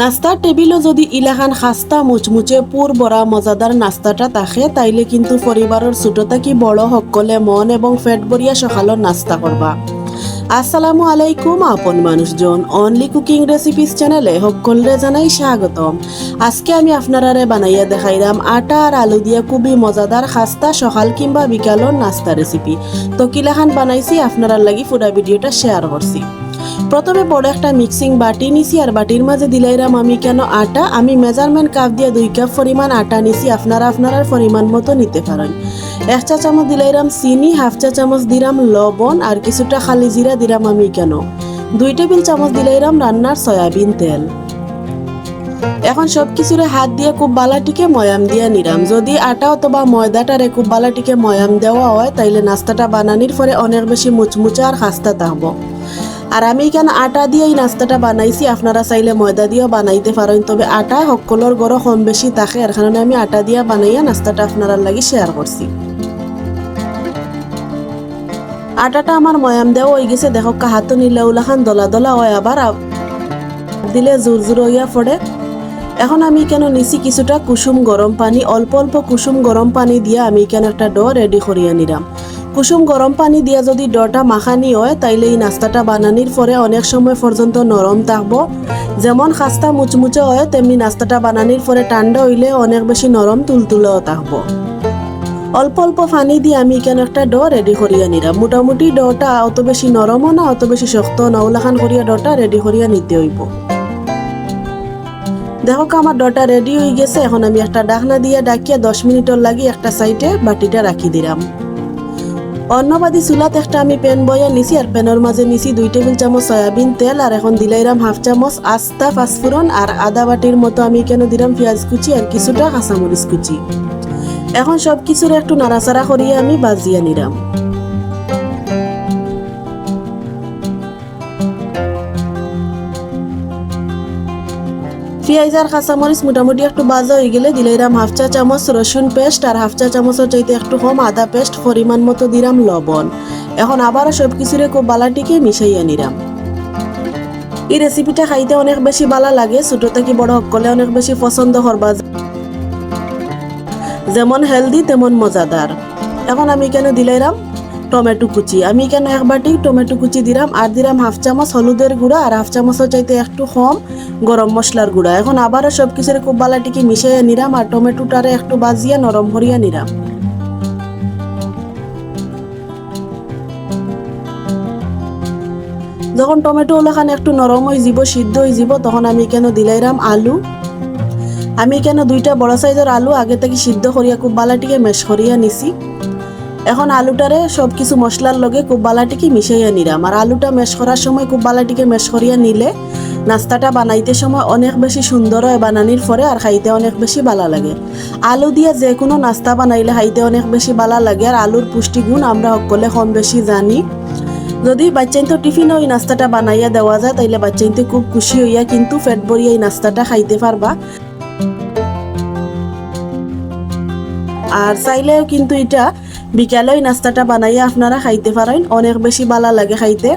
নাস্তার টেবিলও যদি ইলাখান খাস্তা মুচমুচে পুর বড়া মজাদার নাস্তাটা থাকে, তাইলে কিন্তু পরিবারের ছোট থাকি বড় সকলে মন এবং ফেট বরিয়া নাস্তা করবা আসসালামু আলাইকুম আপন মানুষজন অনলি কুকিং রেসিপিস চ্যানেলে সকলরে জানাই স্বাগতম। আজকে আমি আপনারারে বানাইয়া দেখাইলাম আটা আর আলু দিয়া খুবই মজাদার খাস্তা সকাল কিংবা বিকালের নাস্তা রেসিপি তো কিলাখান বানাইছি আপনারার লাগি পুরা ভিডিওটা শেয়ার করছি প্রথমে বড় একটা মিক্সিং বাটি নিছি আর বাটির মাঝে দিলাইরাম আমি, কেন আটা? আমি মেজারমেন্ট কাপ দিয়ে দুই কাপ পরিমাণ আটা নিছি, আপনারা আপনারা পরিমাণ মতো নিতে পারেন। এক চা চামচ দিলাইরাম চিনি, হাফ চা চামচ দিলাম লবণ, আর কিছুটা খালি জিরা দিলাম আমি, কেন? দুই টেবিল চামচ দিলাইরাম রান্নার সয়াবিন তেল। এখন সব কিছুরে হাত দিয়ে খুব বালাটিকে ময়াম দিয়ে নিরাম। যদি আটা অথবা ময়দাটারে খুব বালাটিকে ময়াম দেওয়া হয়, তাইলে নাস্তাটা বানানির পরে অনেক বেশি মুচমুচা আর খাস্তা থাকব। আর আমি এখানে আটা দিয়ে এই নাস্তাটা বানাইছি? আপনারা চাইলে ময়দা দিয়েও বানাইতে পারেন। তবে আটা সকলের গড় কম বেশি থাকে এর কারণে আমি আটা দিয়া বানাইয়া নাস্তাটা আপনারা লাগি শেয়ার করছি। আটাটা আমার ময়াম দেওয়া হয়ে গেছে। দেখো কাহাতো নিলে উলাখান দলা দলা হয়। আবার দিলে জোর জোর হইয়া পড়ে এখন আমি কেন নিছি কিছুটা কুসুম গরম পানি। অল্প অল্প কুসুম গরম পানি দিয়ে আমি কেন একটা ড রেডি করিয়া নিলাম কুসুম গরম পানি দিয়া যদি ডটা মাখানি হয়, তাইলে এই নাস্তাটা বানানির পরে অনেক সময় পর্যন্ত নরম থাকব। যেমন খাস্তা মুচমুচে হয়, তেমনি নাস্তাটা বানানির পরে ঠান্ডা হইলে অনেক বেশি নরম তুলতুলেও থাকব। অল্প অল্প পানি দিয়ে আমি কেন একটা ড রেডি করিয়া নিলাম মোটামুটি ডটা অত বেশি নরমও না, অত বেশি শক্ত না ওলাখান করিয়া ডটা রেডি করিয়া নিতে হইব। দেখো আমার ডটা রেডি হয়ে গেছে, এখন আমি একটা ডাকনা দিয়ে ডাকিয়া দশ মিনিটের লাগি একটা সাইডে বাটিটা রাখি দিলাম অন্যবাদী চুলাত একটা আমি পেন বয়া নিছি আর পেনের মাঝে নিছি দুই টেবিল চামচ সয়াবিন তেল আর এখন দিলাইরাম হাফ চামচ আস্তা ফাঁসফুরন আর আদা বাটির মতো আমি কেন দিলাম পেঁয়াজ কুচি আর কিছুটা কাঁচামরিচ কুচি। এখন সব কিছুর একটু নাড়াচাড়া করিয়ে আমি বাজিয়া নিলাম পেঁয়াজ আর কাঁচামরিচ মোটামুটি একটু বাজা হয়ে গেলে দিলাইরাম হাফ চা চামচ রসুন পেস্ট আর হাফ চা চামচের চাইতে একটু কম আদা পেস্ট পরিমাণ মতো দিলাম লবণ। এখন আবারও সব কিছুরে খুব বালাটিকে মিশাইয়া নিলাম এই রেসিপিটা খাইতে অনেক বেশি ভালো লাগে, ছোট থেকে বড় সকলে অনেক বেশি পছন্দ করবা যেমন হেলদি তেমন মজাদার এখন আমি কেন দিলাইরাম টমেটো কুচি। আমি কেন এক বাটি টমেটো কুচি দিলাম? আর দিলাম হাফ চামচ হলুদের গুঁড়া আর হাফ চামচের চাইতে একটু কম গরম মশলার গুঁড়া। এখন আবারও সব কিছুর খুব বালাটিকে মিশিয়ে নিলাম আর টমেটোটারে একটু বাজিয়া নরম হরিয়া নিলাম। যখন টমেটো ওলাখান একটু নরম হয়ে যাব, সিদ্ধ হয়ে যাব, তখন আমি কেন দিলাইরাম আলু। আমি কেন দুইটা বড় সাইজের আলু আগে থেকে সিদ্ধ করিয়া খুব বালাটিকে মেশ করিয়া নিছি। এখন আলুটারে সব কিছু মশলার লগে খুব বালাটিকে মিশাইয়া নিলাম আর আলুটা মেশ করার সময় খুব বালাটিকে মেশ করিয়া নিলে নাস্তাটা বানাইতে সময় অনেক বেশি সুন্দর হয় বানানির পরে আর খাইতে অনেক বেশি ভালো লাগে। আলু দিয়ে যে কোনো নাস্তা বানাইলে খাইতে অনেক বেশি ভালো লাগে আর আলুর পুষ্টিগুণ আমরা সকলে কম বেশি জানি। যদি বাচ্চাইন তো টিফিন ওই নাস্তাটা বানাইয়া দেওয়া যায়, তাইলে বাচ্চাইন তো খুব খুশি হইয়া কিন্তু ফেট ভরিয়া এই নাস্তাটা খাইতে পারবা। আর চাইলেও কিন্তু এটা বিকালে ওই নাস্তাটা বানাইয়া আপনারা খাইতে পারেন, অনেক বেশি বালা লাগে খাইতে।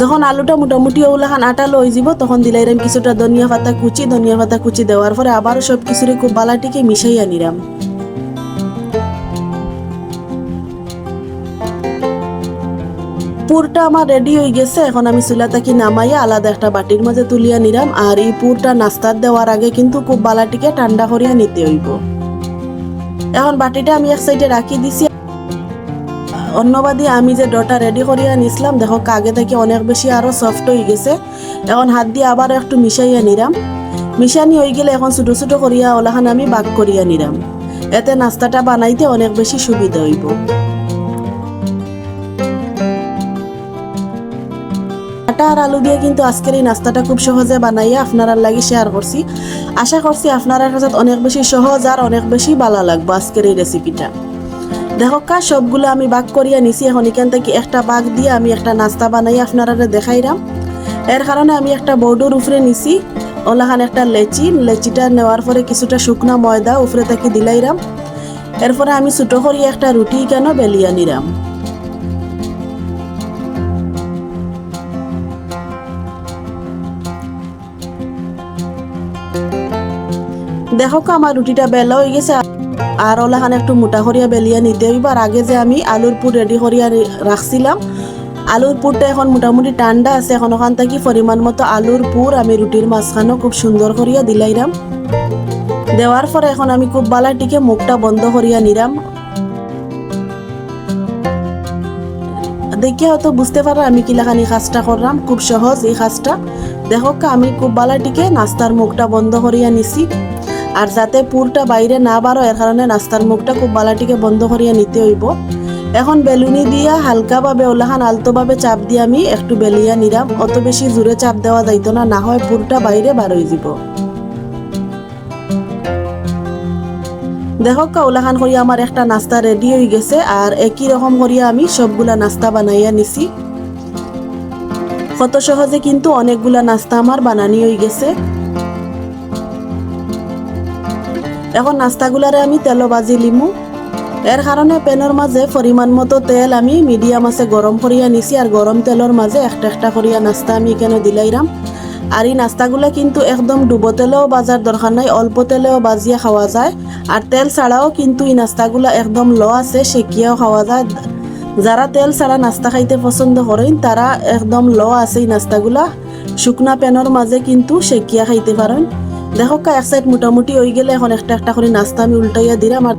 যখন আলুটা মোটামুটি ওলাখান আটা লই যাব, তখন দিলাইরাম কিছুটা ধনিয়া পাতা কুচি, ধনিয়া পাতা কুচি দেওয়ার পরে আবারও সব কিছুরে খুব বালাটিকে মিশাইয়া নিলাম। পুরটা আমার রেডি হয়ে গেছে, এখন আমি চুলা থাকি নামাইয়া আলাদা একটা বাটির মাঝে তুলিয়া নিলাম, আর এই পুরটা নাস্তার দেওয়ার আগে কিন্তু খুব বালাটিকে ঠান্ডা করিয়া নিতে হইব। এখন বাটিটা আমি এক সাইডে রাখি দিছি। অন্যবাদী আমি যে ডটা রেডি করিয়া নিছিলাম, দেখো আগে থেকে অনেক বেশি আরও সফট হয়ে গেছে। এখন হাত দিয়ে আবার একটু মিশাইয়া নিলাম মিশানি হয়ে গেলে এখন ছোটো ছোটো করিয়া ওলাখান আমি বাক করিয়া নিলাম এতে নাস্তাটা বানাইতে অনেক বেশি সুবিধা হইব। আটা আর আলু দিয়ে কিন্তু আজকের এই নাস্তাটা খুব সহজে বানাইয়া আপনারা লাগি শেয়ার করছি। আশা করছি আপনারা কাছে অনেক বেশি সহজ আর অনেক বেশি ভালো লাগবে আজকের এই রেসিপিটা দেখো কা, সবগুলো আমি বাগ করিয়া নিছি। এখন এখান থেকে একটা বাগ দিয়ে আমি একটা নাস্তা বানাই আপনারা দেখাইরাম। এর কারণে আমি একটা বোর্ডের উপরে নিছি, ওলাখান একটা লেচি। লেচিটা নেওয়ার পরে কিছুটা শুকনা ময়দা উপরে থেকে দিলাইরাম। এরপরে আমি ছোটো করিয়া একটা রুটি কেন বেলিয়া নিলাম দেখো আমার রুটিটা বেলা হয়ে গেছে। আর ওলাখান একটু মোটা করিয়া বেলিয়া নিতে হইব আর আগে যে আমি আলুর পুর রেডি করিয়া রাখছিলাম আলুর পুরটা এখন মোটামুটি ঠান্ডা আছে। এখন ওখান থেকে পরিমাণ মতো আলুর পুর আমি রুটির মাঝখানেও খুব সুন্দর করিয়া দিলাইরাম দেওয়ার পরে এখন আমি খুব বালাটিকে মুখটা বন্ধ করিয়া নিলাম দেখে হয়তো বুঝতে পারো আমি কিলাখানি কাজটা করলাম খুব সহজ এই কাজটা দেখো আমি খুব বালাটিকে নাস্তার মুখটা বন্ধ করিয়া নিছি। আর যাতে পুরটা বাইরে না বারো, এর কারণে নাস্তার মুখটা খুব বালাটিকে বন্ধ করিয়া নিতে হইব। এখন বেলুনি দিয়া হালকাভাবে, ওলাখান আলতোভাবে চাপ দিয়ে আমি একটু বেলিয়া নিলাম অত বেশি জোরে চাপ দেওয়া যাইতো না না হয় পুরটা বাইরে বার হয়ে যাব দেখো কা, ওলাখান করিয়া আমার একটা নাস্তা রেডি হয়ে গেছে আর একই রকম করিয়া আমি সবগুলা নাস্তা বানাইয়া নিছি। কত সহজে কিন্তু অনেকগুলা নাস্তা আমার বানানি হয়ে গেছে। এখন নাস্তাগুলারে আমি তেলো বাজি লিমু। এর কারণে প্যানের মাঝে পরিমাণ মতো তেল আমি মিডিয়াম আছে গরম করিয়া নিছি আর গরম তেলের মাঝে একটা একটা করিয়া নাস্তা আমি এখানে দিলাইরাম আর এই নাস্তাগুলো কিন্তু একদম ডুবো তেলেও বাজার দরকার নাই, অল্প তেলেও বাজিয়ে খাওয়া যায়। আর তেল ছাড়াও কিন্তু এই নাস্তাগুলো একদম ল আছে, সেকিয়াও খাওয়া যায়। যারা তেল ছাড়া নাস্তা খাইতে পছন্দ করেন তারা একদম ল আছে এই নাস্তাগুলা। শুকনা প্যানের মাঝে কিন্তু সেকিয়া খাইতে পারেন দেখো এক সাইড মোটামুটি হয়ে গেলে এখন একটা একটা করে নাস্তা আমি উল্টাইয়া দিলাম আর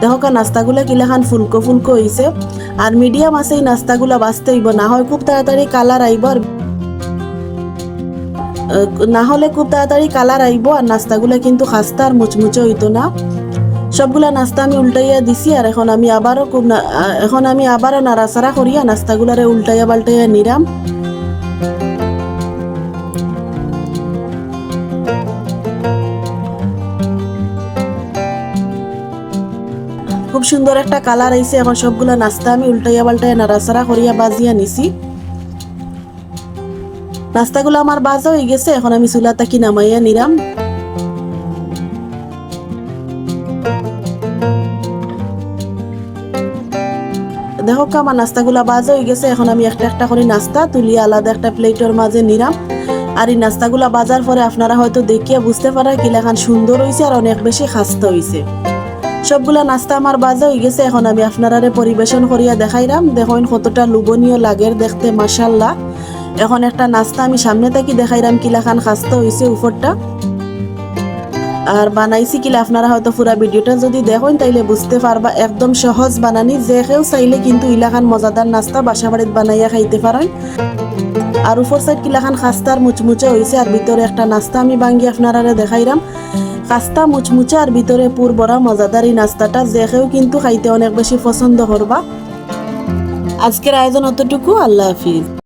দেখো কা, নাস্তাগুলা কিলাখান ফুলকো ফুলকো হয়েছে আর মিডিয়াম আছে, এই নাস্তাগুলা বাঁচতে না হয় খুব তাড়াতাড়ি কালার আইব আর না হলে খুব তাড়াতাড়ি কালার আইব আর নাস্তাগুলা কিন্তু খাস্তা আর মুচমুচে হইতো না। সবগুলা নাস্তা আমি উল্টাইয়া দিছি আর এখন আমি আবারও খুব এখন আমি আবারও নাড়াচাড়া করিয়া নাস্তাগুলারে উল্টাইয়া পাল্টাইয়া নিরাম সুন্দর একটা কালার আইছে, এখন সবগুলা নাস্তা আমি উল্টাইয়া পাল্টাইয়া নাড়াচাড়া করিয়া বাজিয়া নিছি। নাস্তাগুলো আমার বাজা হয়ে গেছে, এখন আমি চুলা তাকি নামাইয়া নিলাম। দেখো আমার নাস্তাগুলা বাজা হয়ে গেছে, এখন আমি একটা একটা করে নাস্তা তুলিয়া আলাদা একটা প্লেটের মাঝে নিলাম। আর এই নাস্তাগুলা বাজার পরে আপনারা হয়তো দেখিয়া বুঝতে পারা কিলাখান সুন্দর হয়েছে আর অনেক বেশি খাস্তা হয়েছে সবগুলা নাস্তা আমার বাজা হয়ে গেছে। এখন আমি আপনারারে পরিবেশন করিয়া দেখাইলাম দেখুন কতটা লোভনীয় লাগের দেখতে মাসাল্লাহ এখন একটা নাস্তা আমি সামনে থেকে দেখাইলাম কিলাখান খাস্তা হয়েছে উপরটা আর বানাইছি কিলা, আপনারা হয়তো পুরা ভিডিওটা যদি দেখেন, তাইলে বুঝতে পারবা, একদম সহজ বানানি। যে কেউ চাইলে কিন্তু ইলাখান মজাদার নাস্তা বাসা বাড়িতে বানাইয়া খাইতে পারেন। আর উপর সাইড কিলাখান খাস্তার মুচমুচে হয়েছে আর ভিতরে একটা নাস্তা আমি ভাঙ্গি আপনারা দেখাইলাম খাস্তা মুচমুচে আর ভিতরে পুর বড়া মজাদার নাস্তাটা দেখেও কিন্তু খাইতে অনেক বেশি পছন্দ করবা আজকের আয়োজন অতটুকু, আল্লাহ হাফিজ।